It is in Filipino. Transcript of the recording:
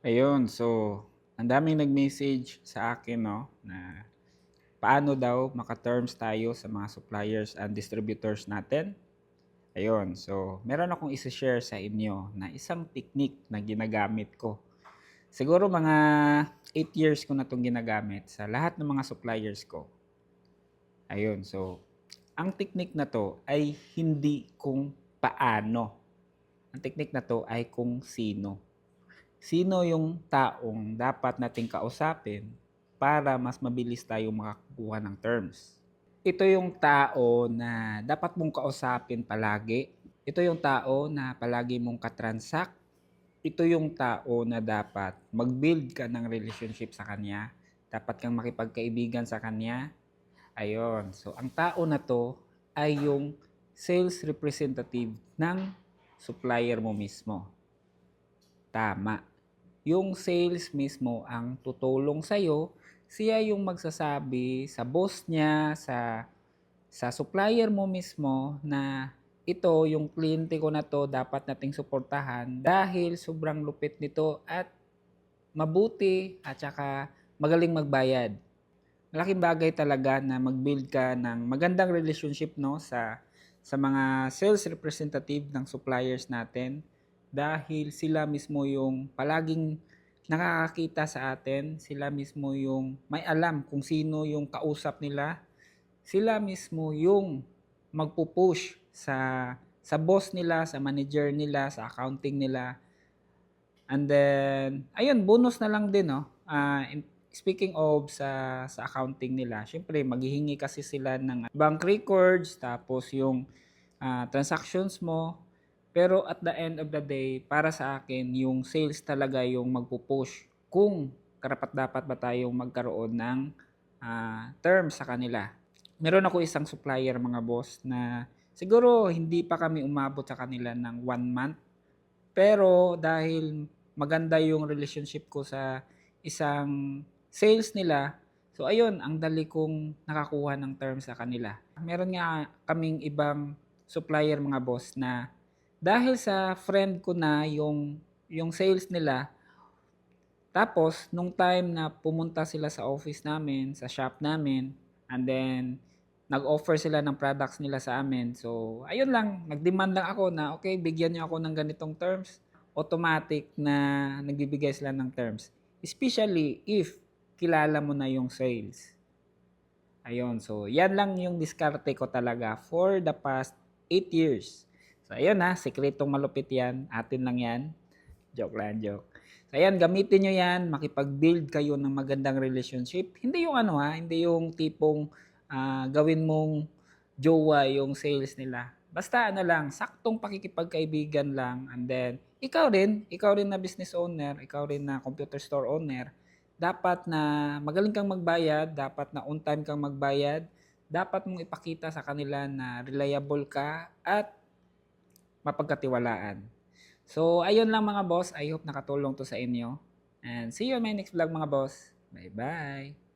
Ayun, so ang daming nag-message sa akin no na paano daw maka-terms tayo sa mga suppliers and distributors natin. Ayun, so meron akong i-share sa inyo na isang technique na ginagamit ko. Siguro mga 8 years ko na itong ginagamit sa lahat ng mga suppliers ko. Ayun, so ang technique na to ay hindi kung paano. Ang technique na to ay kung sino sino yung taong dapat nating kausapin para mas mabilis tayong makakuha ng terms. Ito yung tao na dapat mong kausapin palagi. Ito yung tao na palagi mong katransact. Ito yung tao na dapat mag-build ka ng relationship sa kanya. Dapat kang makipagkaibigan sa kanya. Ayon. So, ang tao na to ay yung sales representative ng supplier mo mismo. Tama. Yung sales mismo ang tutulong sa'yo. Siya yung magsasabi sa boss niya, sa, sa supplier mo mismo na ito, yung kliyente ko na to, dapat nating suportahan dahil sobrang lupit nito at mabuti at saka magaling magbayad. Malaking bagay talaga na mag-build ka ng magandang relationship no sa sa mga sales representative ng suppliers natin dahil sila mismo yung palaging nakakakita sa atin, sila mismo yung may alam kung sino yung kausap nila, sila mismo yung magpupush sa sa boss nila, sa manager nila, sa accounting nila. And then, ayun, bonus na lang din, no? Ah, in- speaking of sa sa accounting nila, syempre maghihingi kasi sila ng bank records, tapos yung ah, transactions mo, pero at the end of the day, para sa akin, yung sales talaga yung magpupush kung karapat dapat ba tayong magkaroon ng ah, terms sa kanila. Meron ako isang supplier mga boss na siguro hindi pa kami umabot sa kanila ng one month. Pero dahil maganda yung relationship ko sa isang sales nila, so ayun, ang dali kong nakakuha ng terms sa kanila. Meron nga kaming ibang supplier mga boss na dahil sa friend ko na yung yung sales nila tapos nung time na pumunta sila sa office namin sa shop namin and then nag-offer sila ng products nila sa amin. So ayun lang nag-demand lang ako na okay bigyan niyo ako ng ganitong terms. Automatic na nagbibigay sila ng terms. Especially if kilala mo na yung sales. Ayun so yan lang yung diskarte ko talaga for the past 8 years So, ayun ha, sikretong malupit yan. Atin lang yan. Joke lang, joke. So, ayan, gamitin nyo yan. Makipag-build kayo ng magandang relationship. Hindi yung ano ha, hindi yung tipong ah, gawin mong jowa yung sales nila. Basta ano lang, saktong pakikipagkaibigan lang. And then, ikaw rin, ikaw rin na business owner, ikaw rin na computer store owner, dapat na magaling kang magbayad, dapat na on time kang magbayad, dapat mong ipakita sa kanila na reliable ka at mapagkatiwalaan. So, ayun lang mga boss. I hope nakatulong to sa inyo. And see you on my next vlog mga boss. Bye-bye!